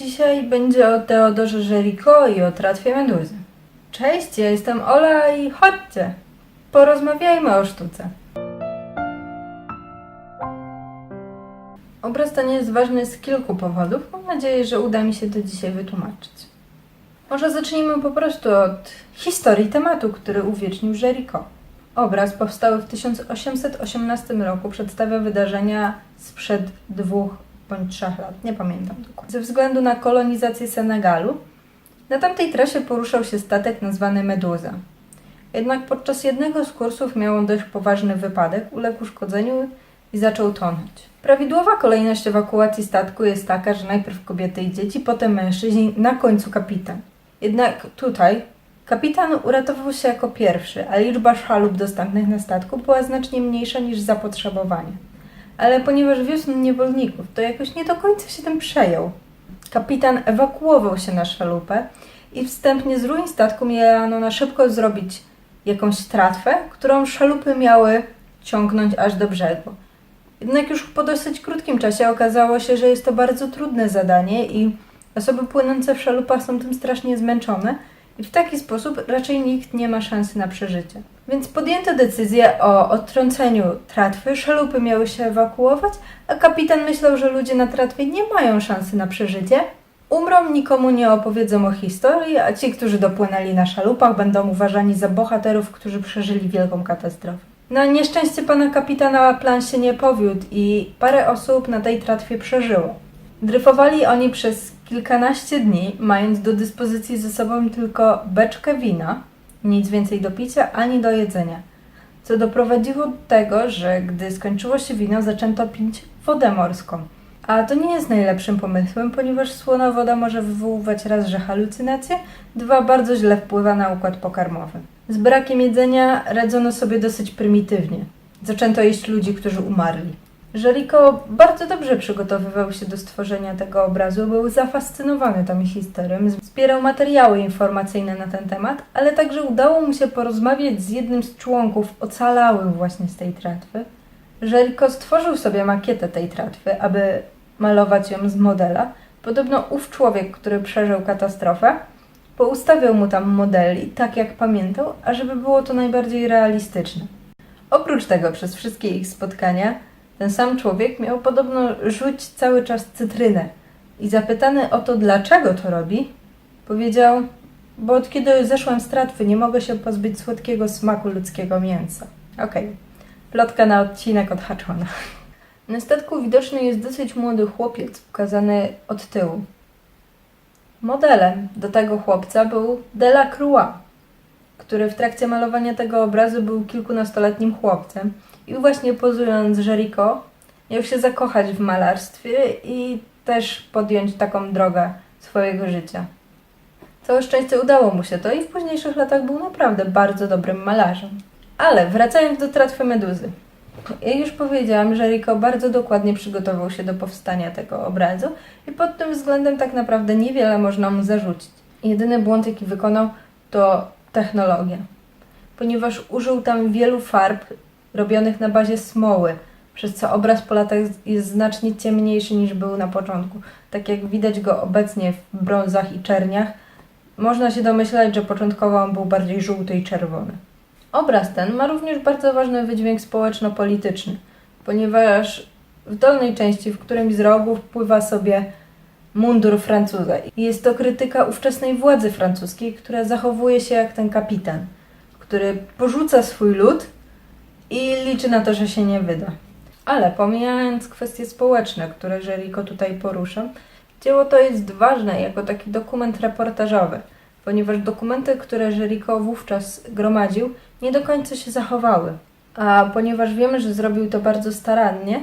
Dzisiaj będzie o Teodorze Żeriko i o tratwie meduzy. Cześć, ja jestem Ola i chodźcie, porozmawiajmy o sztuce. Obraz ten jest ważny z kilku powodów. Mam nadzieję, że uda mi się to dzisiaj wytłumaczyć. Może zacznijmy po prostu od historii tematu, który uwiecznił Żeriko. Obraz powstały w 1818 roku, przedstawia wydarzenia sprzed dwóch bądź trzech lat, nie pamiętam dokładnie. Ze względu na kolonizację Senegalu, na tamtej trasie poruszał się statek nazwany Meduza. Jednak podczas jednego z kursów miał on dość poważny wypadek, uległ uszkodzeniu i zaczął tonąć. Prawidłowa kolejność ewakuacji statku jest taka, że najpierw kobiety i dzieci, potem mężczyźni, na końcu kapitan. Jednak tutaj kapitan uratował się jako pierwszy, a liczba szalup dostępnych na statku była znacznie mniejsza niż zapotrzebowanie. Ale ponieważ wiózł niewolników, to jakoś nie do końca się tym przejął. Kapitan ewakuował się na szalupę i wstępnie z ruin statku miano na szybko zrobić jakąś tratwę, którą szalupy miały ciągnąć aż do brzegu. Jednak już po dosyć krótkim czasie okazało się, że jest to bardzo trudne zadanie i osoby płynące w szalupach są tym strasznie zmęczone i w taki sposób raczej nikt nie ma szansy na przeżycie. Więc podjęto decyzję o odtrąceniu tratwy, szalupy miały się ewakuować, a kapitan myślał, że ludzie na tratwie nie mają szansy na przeżycie. Umrą, nikomu nie opowiedzą o historii, a ci, którzy dopłynęli na szalupach, będą uważani za bohaterów, którzy przeżyli wielką katastrofę. Na nieszczęście pana kapitana plan się nie powiódł i parę osób na tej tratwie przeżyło. Dryfowali oni przez kilkanaście dni, mając do dyspozycji ze sobą tylko beczkę wina, nic więcej do picia ani do jedzenia. Co doprowadziło do tego, że gdy skończyło się wino, zaczęto pić wodę morską. A to nie jest najlepszym pomysłem, ponieważ słona woda może wywoływać raz, że halucynacje, dwa, bardzo źle wpływa na układ pokarmowy. Z brakiem jedzenia radzono sobie dosyć prymitywnie. Zaczęto jeść ludzi, którzy umarli. Żeliko bardzo dobrze przygotowywał się do stworzenia tego obrazu, był zafascynowany tą historią, zbierał materiały informacyjne na ten temat, ale także udało mu się porozmawiać z jednym z członków ocalałych właśnie z tej tratwy. Żeliko stworzył sobie makietę tej tratwy, aby malować ją z modela. Podobno ów człowiek, który przeżył katastrofę, poustawiał mu tam modeli, tak jak pamiętał, a żeby było to najbardziej realistyczne. Oprócz tego, przez wszystkie ich spotkania, ten sam człowiek miał podobno rzuć cały czas cytrynę. I zapytany o to, dlaczego to robi, powiedział: Bo od kiedy zeszłam z tratwy, nie mogę się pozbyć słodkiego smaku ludzkiego mięsa. Okej, plotka na odcinek od Haczona. Na statku widoczny jest dosyć młody chłopiec, pokazany od tyłu. Modelem do tego chłopca był Delacroix, który w trakcie malowania tego obrazu był kilkunastoletnim chłopcem i właśnie pozując Jericho miał się zakochać w malarstwie i też podjąć taką drogę swojego życia. Całe szczęście udało mu się to i w późniejszych latach był naprawdę bardzo dobrym malarzem. Ale wracając do tratwy meduzy. Jak już powiedziałam, że Rico bardzo dokładnie przygotował się do powstania tego obrazu i pod tym względem tak naprawdę niewiele można mu zarzucić. Jedyny błąd, jaki wykonał, to technologia. Ponieważ użył tam wielu farb robionych na bazie smoły, przez co obraz po latach jest znacznie ciemniejszy niż był na początku. Tak jak widać go obecnie w brązach i czerniach, można się domyślać, że początkowo on był bardziej żółty i czerwony. Obraz ten ma również bardzo ważny wydźwięk społeczno-polityczny, ponieważ w dolnej części, w którymś z rogów, pływa sobie mundur Francuza. Jest to krytyka ówczesnej władzy francuskiej, która zachowuje się jak ten kapitan, który porzuca swój lud i liczy na to, że się nie wyda. Ale pomijając kwestie społeczne, które Żeriko tutaj porusza, dzieło to jest ważne jako taki dokument reportażowy, ponieważ dokumenty, które Żeriko wówczas gromadził, nie do końca się zachowały. A ponieważ wiemy, że zrobił to bardzo starannie,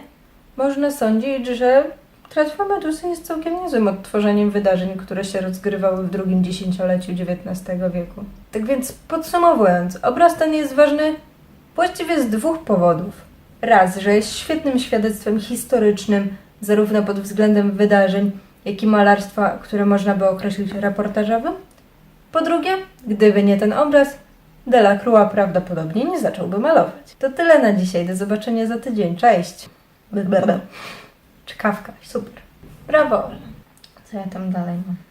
można sądzić, że Tratwa Medusy jest całkiem niezłym odtworzeniem wydarzeń, które się rozgrywały w drugim dziesięcioleciu XIX wieku. Tak więc podsumowując, obraz ten jest ważny właściwie z dwóch powodów. Raz, że jest świetnym świadectwem historycznym, zarówno pod względem wydarzeń, jak i malarstwa, które można by określić reportażowym. Po drugie, gdyby nie ten obraz, Delacroix prawdopodobnie nie zacząłby malować. To tyle na dzisiaj. Do zobaczenia za tydzień. Cześć! Blablabla. Czkawka, super. Brawo! Co ja tam dalej mam?